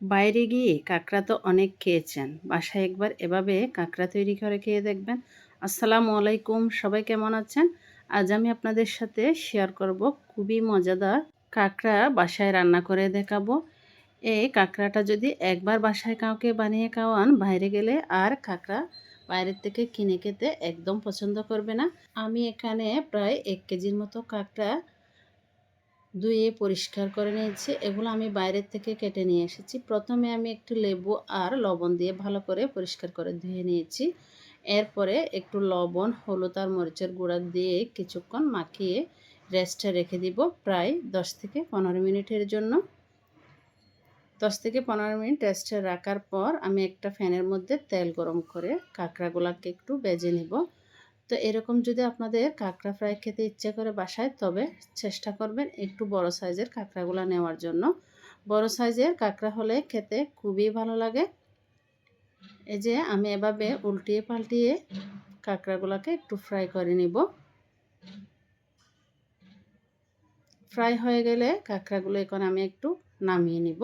বাইরে গিয়ে কাঁকড়া তো অনেক খেয়েছেন। বাসায় একবার এভাবে কাঁকড়া তৈরি করে খেয়ে দেখবেন। আসসালামু আলাইকুম, সবাই কেমন আছেন? আজ আমি আপনাদের সাথে শেয়ার করব খুবই মজাদার কাঁকড়া বাসায় রান্না করে দেখাবো। এই কাঁকড়াটা যদি একবার বাসায় কাউকে বানিয়ে খাওয়ান, বাইরে গেলে আর কাঁকড়া বাইরের থেকে কিনে খেতে একদম পছন্দ করবে না। আমি এখানে প্রায় এক কেজির মতো কাঁকড়া ধুয়ে পরিষ্কার করে নিয়েছি। এগুলো আমি বাইরের থেকে কেটে নিয়ে এসেছি। প্রথমে আমি একটু লেবু আর লবণ দিয়ে ভালো করে পরিষ্কার করে ধুয়ে নিয়েছি। এরপরে একটু লবণ, হলুদ আর মরিচের গুঁড়া দিয়ে কিছুক্ষণ মাখিয়ে রেস্টে রেখে দিব প্রায় দশ থেকে পনেরো মিনিটের জন্য। দশ থেকে পনেরো মিনিট রেস্টে রাখার পর আমি একটা ফ্যানের মধ্যে তেল গরম করে কাঁকড়াগুলাকে একটু বেজে নিব। তো এরকম যদি আপনাদের কাঁকড়া ফ্রাই খেতে ইচ্ছে করে বাসায়, তবে চেষ্টা করবেন একটু বড় সাইজের কাঁকড়াগুলো নেওয়ার জন্য। বড় সাইজের কাঁকড়া হলে খেতে খুবই ভালো লাগে। এই যে আমি এভাবে উল্টিয়ে পাল্টিয়ে কাঁকড়াগুলোকে একটু ফ্রাই করে নিব। ফ্রাই হয়ে গেলে কাঁকড়াগুলো এখন আমি একটু নামিয়ে নিব।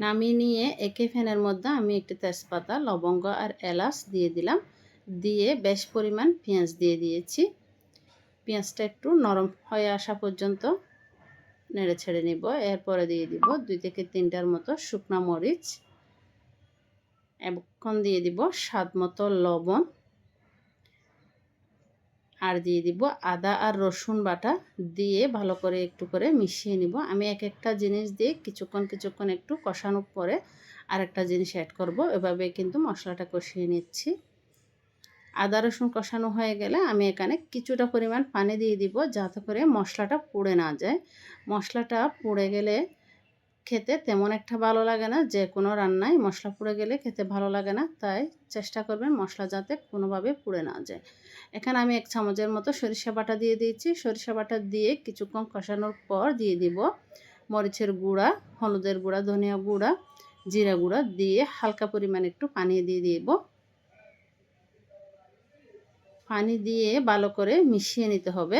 নামিয়ে নিয়ে একে ফ্যানের মধ্যে আমি একটি তেজপাতা, লবঙ্গ আর এলাচ দিয়ে দিলাম। দিয়ে বেশ পরিমাণ পেঁয়াজ দিয়ে দিয়েছি। পেঁয়াজটা একটু নরম হয়ে আসা পর্যন্ত নেড়ে ছেড়ে নিব। এরপরে দিয়ে দিব দুই থেকে তিনটার মতো শুকনো মরিচ। এখন দিয়ে দিব স্বাদ মতো লবণ। আর দিয়ে দিব আদা আর রসুন বাটা দিয়ে ভালো করে একটু করে মিশিয়ে নিব। আমি এক একটা জিনিস দিয়ে কিছুক্ষণ কিছুক্ষণ একটু কষানোর পরে আর একটা জিনিস অ্যাড করব। এভাবে কিন্তু মশলাটা কষিয়ে নিচ্ছি। আদা, রসুন কষানো হয়ে গেলে আমি এখানে কিছুটা পরিমাণ পানি দিয়ে দিব যাতে করে মশলাটা পুড়ে না যায়। মশলাটা পুড়ে গেলে খেতে তেমন একটা ভালো লাগে না, যে কোনো রান্নায় মশলা পুড়ে গেলে খেতে ভালো লাগে না, তাই চেষ্টা করবেন মশলা যাতে কোনোভাবে পুড়ে না যায়। এখানে আমি এক চামচের মতো সরিষা বাটা দিয়ে দিয়েছি। সরিষা বাটা দিয়ে কিছুক্ষণ কষানোর পর দিয়ে দিব মরিচের গুঁড়া, হলুদের গুঁড়া, ধনিয়া গুঁড়া, জিরা গুঁড়া দিয়ে হালকা পরিমাণ একটু পানি দিয়ে দিব। পানি দিয়ে ভালো করে মিশিয়ে নিতে হবে।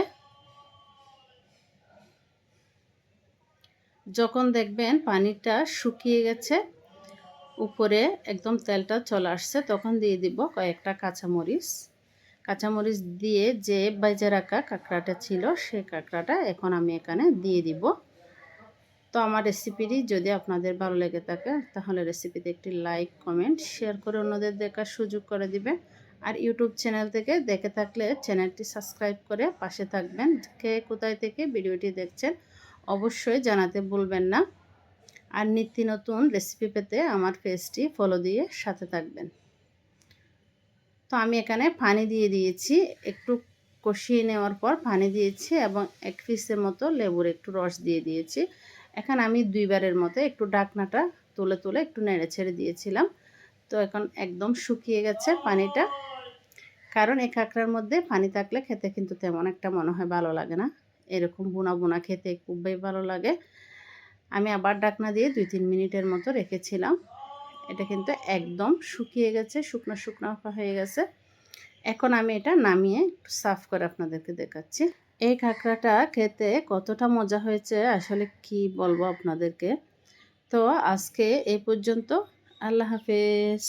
যখন দেখবেন পানিটা শুকিয়ে গেছে, উপরে একদম তেলটা চলে আসছে, তখন দিয়ে দিব কয়েকটা কাঁচামরিচ। কাঁচামরিচ দিয়ে যে বাইজে রাখা কাঁকড়াটা ছিল, সেই কাঁকড়াটা এখন আমি এখানে দিয়ে দিব। তো আমার রেসিপিটি যদি আপনাদের ভালো লেগে থাকে, তাহলে রেসিপিতে একটি লাইক, কমেন্ট, শেয়ার করে অন্যদের দেখার সুযোগ করে দিবেন। আর ইউটিউব চ্যানেল থেকে দেখে থাকলে চ্যানেলটি সাবস্ক্রাইব করে পাশে থাকবেন। কে কোথায় থেকে ভিডিওটি দেখছেন অবশ্যই জানাতে ভুলবেন না। আর নিত্য নতুন রেসিপি পেতে আমার পেজটি ফলো দিয়ে সাথে থাকবেন। তো আমি এখানে পানি দিয়ে দিয়েছি। একটু কষিয়ে নেওয়ার পর পানি দিয়েছি এবং এক পিসের মতো লেবুর একটু রস দিয়ে দিয়েছি। এখন আমি দুইবারের মতো একটু ডাকনাটা তুলে তুলে একটু নেড়ে ছেড়ে দিয়েছিলাম। তো এখন একদম শুকিয়ে গেছে পানিটা। কারণ এই কাঁকড়ার মধ্যে পানি থাকলে খেতে কিন্তু তেমন একটা মনে হয় ভালো লাগে না। এরকম বোনা বোনা খেতে খুবই ভালো লাগে। আমি আবার ডাকনা দিয়ে দুই তিন মিনিটের মতো রেখেছিলাম। এটা কিন্তু একদম শুকিয়ে গেছে, শুকনো শুকনো হয়ে গেছে। এখন আমি এটা নামিয়ে সাফ করে আপনাদেরকে দেখাচ্ছি। এই কাঁকড়াটা খেতে কতটা মজা হয়েছে আসলে কি বলব আপনাদেরকে। তো আজকে এই পর্যন্ত, আল্লাহ হাফেজ।